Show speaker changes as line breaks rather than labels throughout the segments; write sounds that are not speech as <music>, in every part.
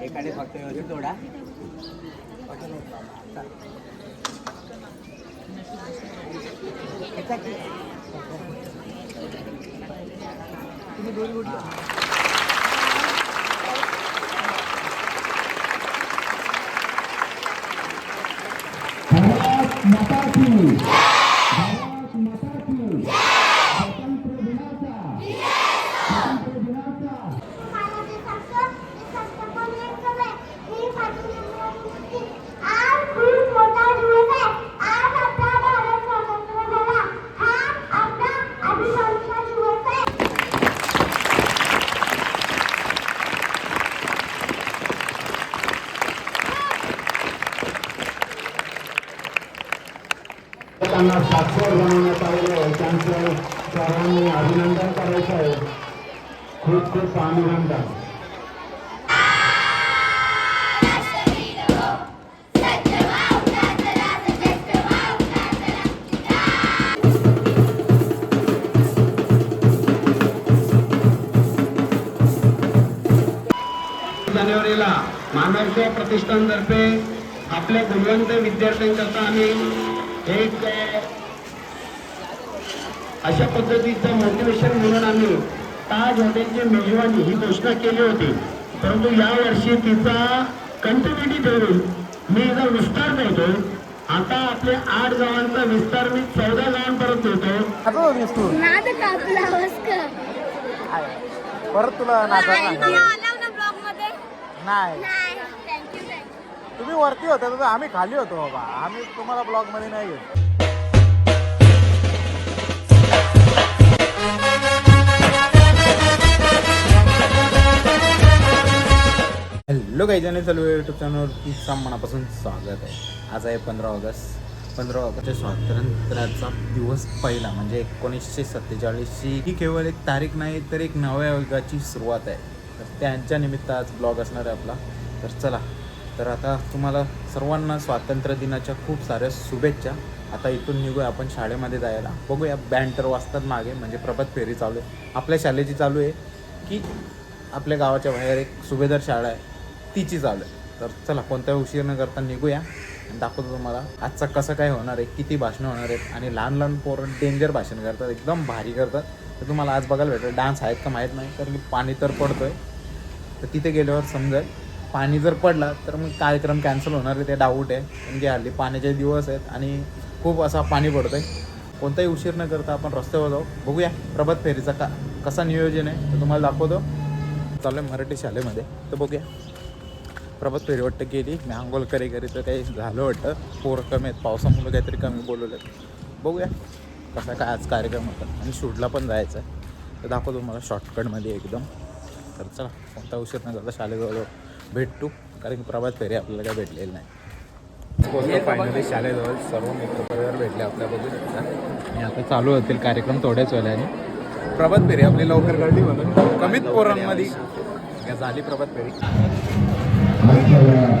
एकाने फक्त व्यवस्थित तोडा
भारत माता की स्वतंत्र दिनाचा स्वतंत्र दिनाचा
आज खूप मोठा दिवस आहे आज आपला भारत स्वतंत्र झाला हा आपला अभिमानाचा दिवस आहे
त्यांना साक्षर बनवण्यात आलेलं आहे त्यांचं सर्वांनी अभिनंदन करायचं आहे खूप खूप जानेवारीला मानव प्रतिष्ठानतर्फे आपल्या गुणवंत विद्यार्थ्यांकरता आम्ही एक अशा पद्धतीचं मोटिवेशन म्हणून आम्ही ताज हॉटेलची मेजवानी ही घोषणा केली होती. परंतु यावर्षी तिचा कंटिन्युटी ठेवून मी याचा विस्तार करतो. आता आपले आठ गावांचा विस्तार मी चौदा गावांपर्यंत होतो
परत तुला नाही.
नाही. थँक्यू थँक्यू
तुम्ही वरती होता तर आम्ही खाली होतो बाबा. आम्ही तुम्हाला ब्लॉगमध्ये नाही घेऊ हॅलो काही जण चालू आहे युट्यूब चॅनलवरती साम मनापासून स्वागत आहे. आज आहे पंधरा ऑगस्ट. पंधरा ऑगस्टच्या स्वातंत्र्याचा दिवस पहिला म्हणजे एकोणीसशे सत्तेचाळीसची. ही केवळ एक तारीख नाही तर एक नव्या युगाची सुरुवात आहे. तर त्यांच्या निमित्त आज ब्लॉग असणार आहे आपला. तर चला तर आता तुम्हाला सर्वांना स्वातंत्र्य दिनाच्या खूप साऱ्या शुभेच्छा. आता इथून निघूया आपण शाळेमध्ये जायला. बघूया बँड तर वाजतात मागे म्हणजे प्रभात फेरी चालू आहे. आपल्या शाळेची चालू आहे की आपल्या गावाच्या बाहेर एक सुभेदार शाळा आहे. तिची चालू आहे. तर चला कोणत्याही उशीर न करता निघूया. आणि दाखवतो तुम्हाला आजचा कसं काय होणार आहे किती भाषणं होणार आहेत आणि लहान लहान पोरं डेंजर भाषण करतात एकदम भारी करतात. तर तुम्हाला आज बघायला भेटेल डान्स आहेत का माहीत नाही कारण की पाणी तर पडतोय. तर तिथे गेल्यावर समजेल पाणी जर पडला तर मग कार्यक्रम कॅन्सल होणार आहे ते डाऊट आहे. कारण की हल्ली पाण्याचे दिवस आहेत आणि खूप असा पाणी पडतंय. कोणताही उशीर न करता आपण रस्त्यावर जाऊ. बघूया प्रभात फेरीचा का कसा नियोजन आहे तर तुम्हाला दाखवतो. चालू आहे मराठी शाळेमध्ये तर बघूया. प्रभात फेरी वाटतं गेली मी आंघोळ करी करी तर काही झालं वाटतं. पोरं कमी आहेत पावसामुळे काहीतरी कमी बोलवलं. बघूया कसा काय आज कार्यक्रम होता. आणि शूटला पण जायचं आहे. तर दाखवतो तुम्हाला शॉर्टकटमध्ये एकदम. तर चला कोणता उशीर न करता शाळेजवळ जाऊ. भेटू. कारण की प्रभात फेरी आपल्याला काय भेटलेली नाही. फायनली शाळेजवळ सर्व मित्रपरिवार भेटले आपल्या बघू आणि आता चालू होतील कार्यक्रम थोड्याच वेळाने. प्रभात फेरी आपली लवकर कळली म्हणून कमीत पोरांमध्ये. झाली प्रभात फेरी.
は、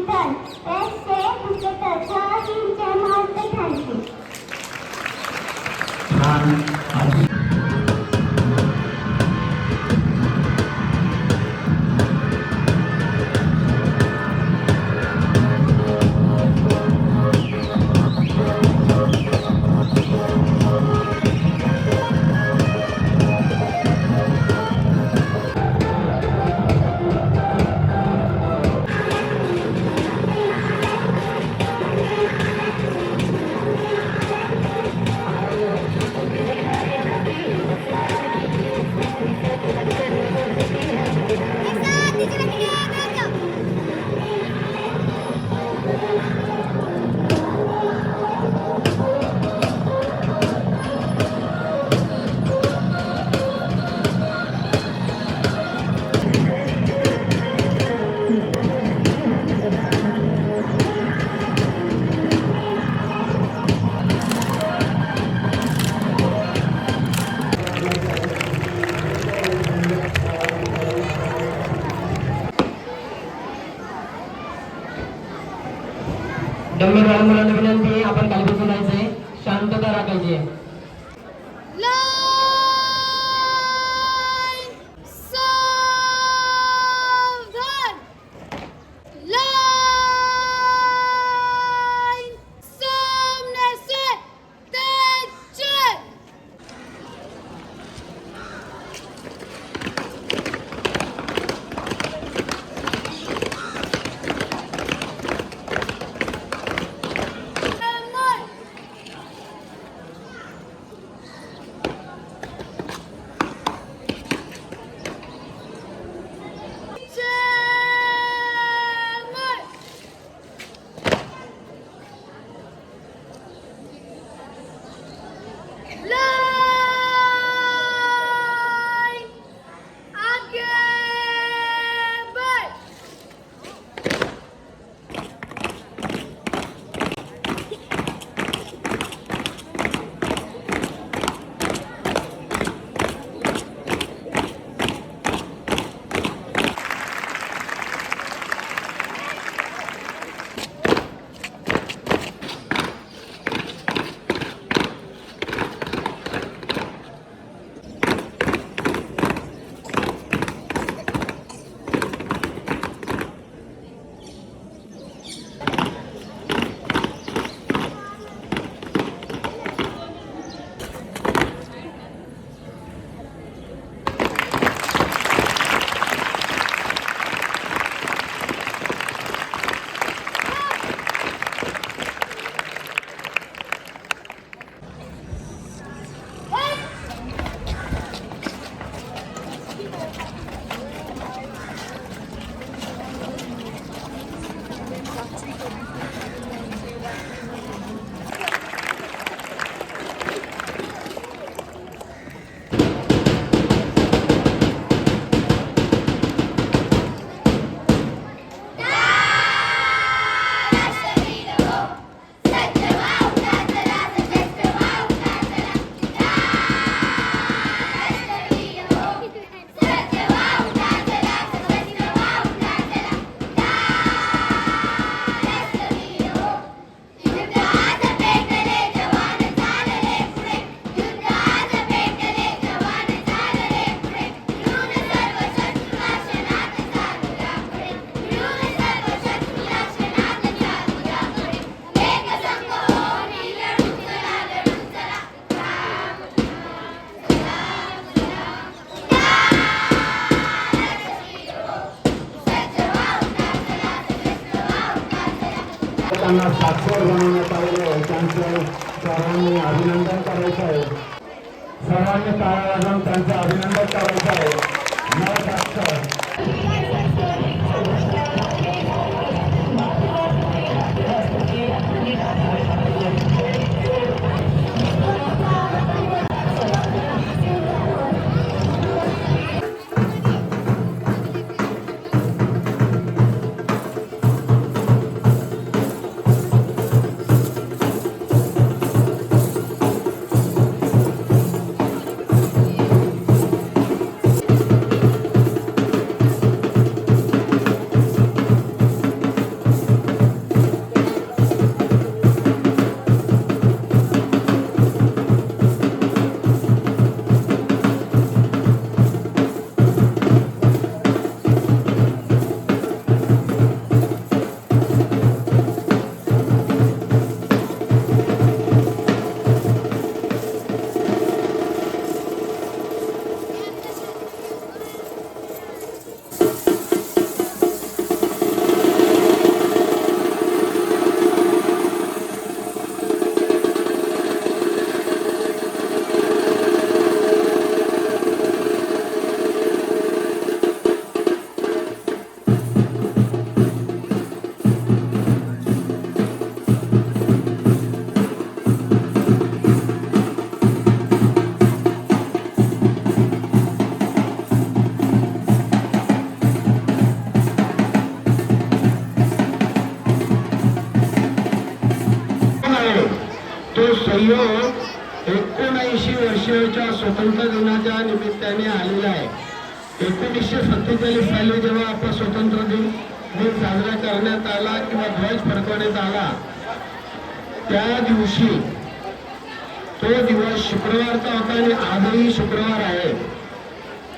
विधान रस्ते पुस्तक छातींच्या महत्त्व
ठाणते
डम्मी मुलांना विनंती आपण खाली बसून जायचंय. शांतता राखायची आहे. Gracias. संयोग एकोणऐंशी वर्षाच्या स्वतंत्र दिनाच्या निमित्ताने आलेला आहे. एकोणीसशे सत्तेचाळीस साली जेव्हा आपला स्वतंत्र दिन दिन साजरा करण्यात आला किंवा ध्वज फडकवण्यात आला
त्या दिवशी तो दिवस शुक्रवारचा होता आणि आजही शुक्रवार आहे.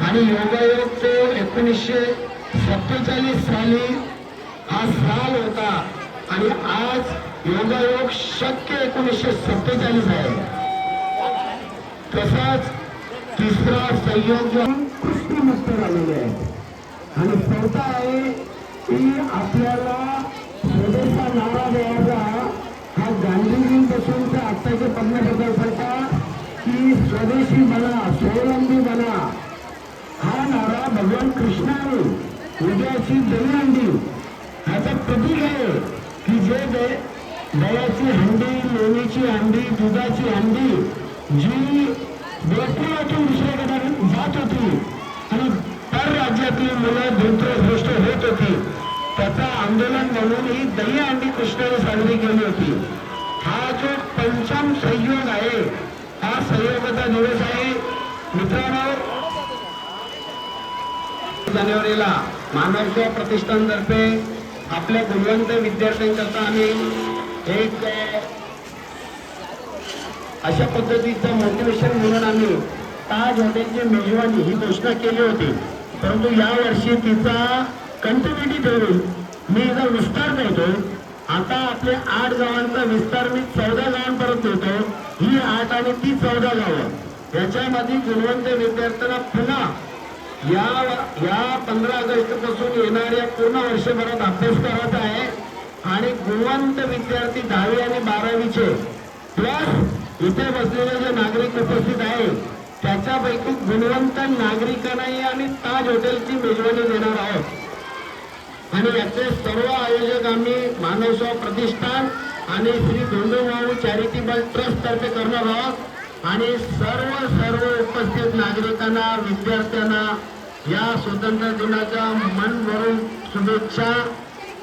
आणि योगायोग तो एकोणीसशे सत्तेचाळीस साली हा साल होता आणि आज योगायोग शक्य एकोणीसशे सत्तेचाळीस आहे. तसाच तिसरा संयोग जो कृष्णमुक्त झालेले आहे आणि चौथा आहे की आपल्याला स्वदेशा नारा द्यायचा हा गांधीजींपासून ते आत्ताचे पंतप्रधान की स्वदेशी बना स्वावलंबी बना हा नारा भगवान कृष्णाने उद्याची दहीहंडी ह्याचं प्रतीक आहे की जे दे हंडी लोणीची हंडी दुधाची हंडी जी गोकुळातून दुसऱ्याकडे जात होती आणि पर राज्यातली मुलं धृतभ्रष्ट होत होती. त्याचा आंदोलन म्हणून ही दही दहीहंडी कृष्णाने साजरी केली होती. हा जो पंचम संयोग आहे हा संयोगाचा दिवस आहे. मित्रांनो जानेवारीला मानव सेवा प्रतिष्ठानतर्फे आपल्या गुणवंत विद्यार्थ्यांकरता आम्ही एक अशा पद्धतीचं मोटिवेशन म्हणून आम्ही ताज हॉटेलची मेजवानी ही घोषणा केली होती. परंतु यावर्षी तिचा कंटिन्युटी ठेवून मी याचा विस्तार करतो. आता आपले आठ गावांचा विस्तार मी चौदा गावांपर्यंत होतो ही आठ आणि ती चौदा गावं. याच्यामध्ये गुणवंत विद्यार्थ्यांना पुन्हा या या पंधरा ऑगस्टपासून येणाऱ्या पूर्ण वर्षभरात अभ्यास करायचा आहे. आणि गुणवंत विद्यार्थी दहावी आणि बारावीचे प्लस इथे बसलेले जे नागरिक उपस्थित आहे त्याच्यापैकी गुणवंत नागरिकांनाही आणि ताज हॉटेलची मेजवानी देणार आहोत. आणि याचे सर्व आयोजक आम्ही मानवसेवा प्रतिष्ठान आणि श्री धोंडोभाऊ चॅरिटेबल ट्रस्ट तर्फे करणार आहोत. आणि सर्व सर्व उपस्थित नागरिकांना विद्यार्थ्यांना या स्वतंत्र दिनाच्या मन भरून शुभेच्छा.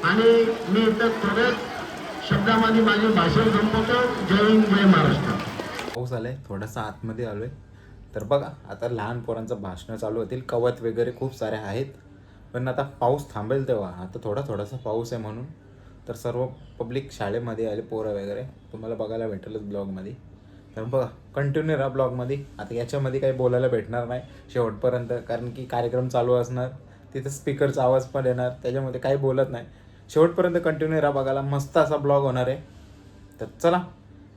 आणि मी इथं थोड्याच शब्दामध्ये माझे भाषण संपवतो. जय हिंद जय महाराष्ट्र.
पाऊस आलाय थोडासा आतमध्ये आलोय. तर बघा आता लहान पोरांचं भाषणं चालू होतील. कवत वगैरे खूप सारे आहेत. पण आता पाऊस थांबेल तेव्हा. आता थोडा थोडासा पाऊस आहे म्हणून. तर सर्व पब्लिक शाळेमध्ये आले पोरं वगैरे. तुम्हाला बघायला भेटेलच ब्लॉगमध्ये. तर बघा कंटिन्यू राहा ब्लॉगमध्ये. आता याच्यामध्ये काही बोलायला भेटणार नाही शेवटपर्यंत. कारण की कार्यक्रम चालू असणार. तिथं स्पीकरचा आवाज पण येणार. त्याच्यामध्ये काही बोलत नाही. शेवटपर्यंत कंटिन्यू राहा बघायला. मस्त असा ब्लॉग होणार आहे. तर चला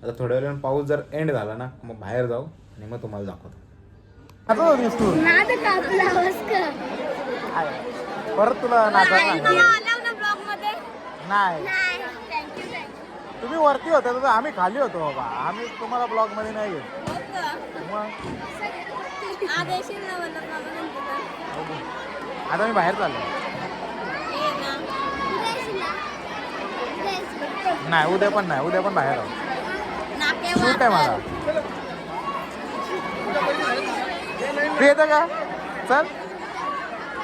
आता थोड्या वेळाने पाऊस जर एंड झाला ना मग बाहेर जाऊ आणि मग तुम्हाला दाखवतो. परत तुला
ब्लॉगमध्ये
नाही
नाही थँक्यू थँक्यू
तुम्ही वरती होता तर आम्ही खाली होतो बाबा. आम्ही तुम्हाला ब्लॉगमध्ये नाही घेत.
मला
आता मी बाहेर चाललो नाही उद्या पण नाही उद्या पण बाहेर आहो. शूट आहे मला. तू येतं का? चल.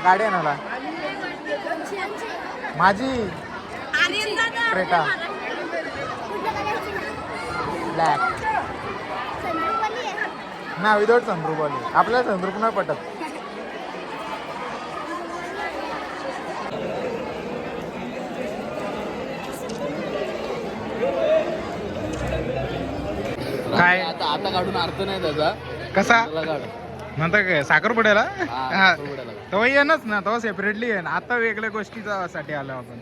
गाडी आहे मला. माझी. क्रेटा. ब्लॅक ना विदाउट संद्रूप आली आपल्याला संद्रूप नाही पटत. काय?
आता आता काढून अर्थ नाही त्याचा.
कसा? नंतर काय साखरपुड्याला?
हा, साखरपुड्याला.
तेव्हा येणच ना तेव्हा सेपरेटली येईन आता वेगळ्या गोष्टीचा साठी आलो आपण.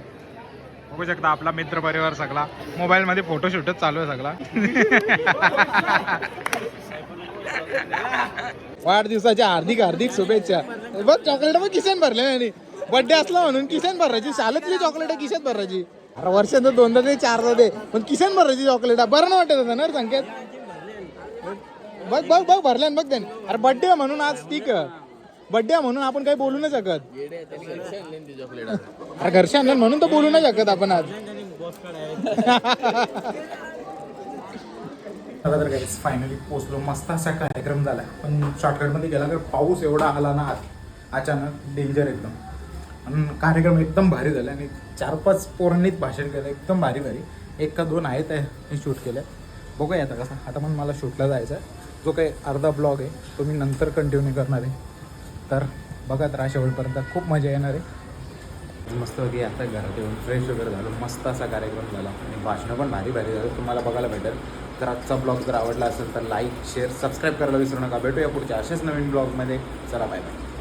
बघू शकता आपला मित्र परिवार सगळा. मोबाईल मध्ये फोटोशूटच चालू आहे सगळा. <laughs> वाढदिवसाच्या हार्दिक हार्दिक शुभेच्छा. बघ चॉकलेट बघ किशन भरले आणि बर्थडे असला म्हणून किशन भरायची. शाळेतली चॉकलेट किशन भरायची. अरे वर्षात दोनदा दे चारदा दे. पण किशन भरायची चॉकलेट बरं नाही वाटत होतं ना संकेत? बघ बघ बघ भरल्यान बघ त्याने. अरे बर्थडे म्हणून आज ठीक बर्थडे म्हणून आपण काही बोलू नाही शकत. अरे घरचे आणलं म्हणून तर बोलू नाही शकत आपण आज. आता तर काही फायनली पोचलो मस्त असा कार्यक्रम झाला. पण शॉर्टकटमध्ये गेला तर पाऊस एवढा आला ना आत. अचानक डेंजर एकदम. आणि कार्यक्रम एकदम भारी झाला. आणि चार पाच पोरांनीच भाषण केलं. एकदम भारी भारी. एक का दोन आहेत हे शूट केलं बघूया आता कसं. आता पण मला शूटला जायचं आहे जो काही अर्धा ब्लॉग आहे तो मी नंतर कंटिन्यू करणार आहे. तर बघा राहा शेवटपर्यंत खूप मजा येणार आहे. मस्त होती आता घरात येऊन फ्रेश वगैरे झालो. मस्त असा कार्यक्रम झाला. आणि भाषणं पण भारी भारी झालं. तुम्हाला बघायला भेटेल. तर आजचा ब्लॉग जर आवडला असेल तर लाईक शेअर सबस्क्राईब करायला विसरू नका. भेटूया पुढच्या असेच नवीन ब्लॉगमध्ये. चला बाय बाय